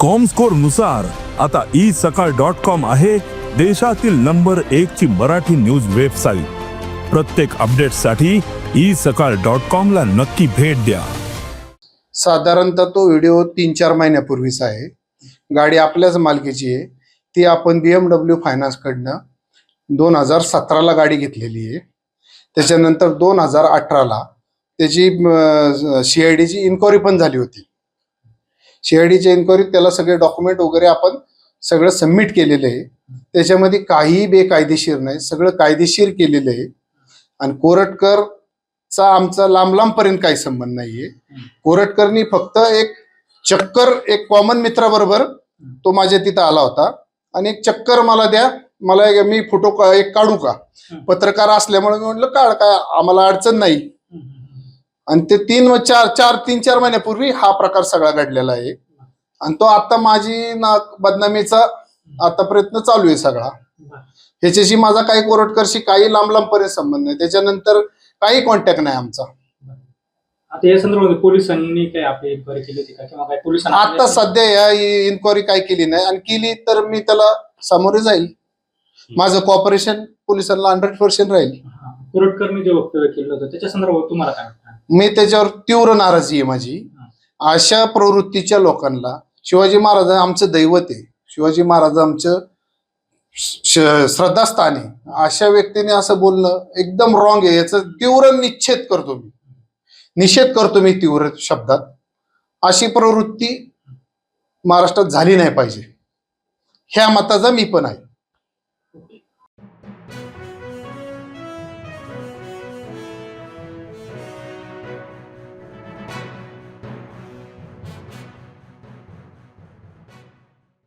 कॉमस्कोरनुसार आता ई सकाळ dot com आहे देशातील नंबर एक ची मराठी न्यूज वेबसाईट प्रत्येक अपडेटसाठी ई सकाळ डॉट कॉम ला नक्की भेट द्या. साधारणतः तो व्हिडिओ तीन चार महिन्यापूर्वीचा आहे. गाडी आपल्याच मालकीची आहे. ती आपण बी एम डब्ल्यू फायनान्सकडनं दोन हजार सतराला गाडी घेतलेली आहे. त्याच्यानंतर दोन हजार अठराला त्याची सी आय डीची इन्क्वायरी पण झाली होती. सी आय डीच्या इन्क्वायरीत त्याला सगळे डॉक्युमेंट वगैरे आपण सगळं सबमिट केलेलं आहे. त्याच्यामध्ये काहीही बेकायदेशीर नाही. सगळं कायदेशीर केलेलं आहे. आणि कोरटकरचा आमचा लांब लांबपर्यंत काही संबंध नाहीये. कोरटकरनी फक्त एक चक्कर एक कॉमन मित्राबरोबर तो माझ्या तिथं आला होता. आणि एक चक्कर मला द्या मला मी फोटो का- एक काढू का? पत्रकार असल्यामुळे मी म्हटलं काढ काय? आम्हाला अडचण नाही. आणि ते तीन व चार चार तीन चार महिन्यापूर्वी हा प्रकार सगळा घडलेला आहे. आणि तो आता माझी ना बदनामीचा आता प्रयत्न चालू आहे सगळा. ह्याच्याशी माझा काही कोरटकरशी काही लांब लांबपर्यंत संबंध नाही. त्याच्यानंतर काही कॉन्टॅक्ट नाही आमचा. आता या संदर्भात पोलिसांनी काय आपली इन्क्वायरी केली होती का? किंवा काय पोलिसांनी आता सध्या या इन्क्वायरी काय केली नाही. आणि केली तर मी त्याला सामोरे जाईल. माझं कॉपरेशन पोलिसांना हंड्रेड पर्सेंट राहील. कुरटकरनी जे वक्तव्य केलं होतं त्याच्या संदर्भात तुम्हाला काय वाटतं? मी त्याच्यावर तीव्र नाराजी आहे माझी. अशा प्रवृत्तीच्या लोकांना शिवाजी महाराज आमचं दैवत आहे. शिवाजी महाराज आमचं श्रद्धास्थान आहे. अशा व्यक्तीने असं बोलणं एकदम रॉंग आहे. याचं तीव्र निषेध करतो मी. निषेध करतो मी तीव्र शब्दात. अशी प्रवृत्ती महाराष्ट्रात झाली नाही पाहिजे. ह्या मताचा मी पण आहे.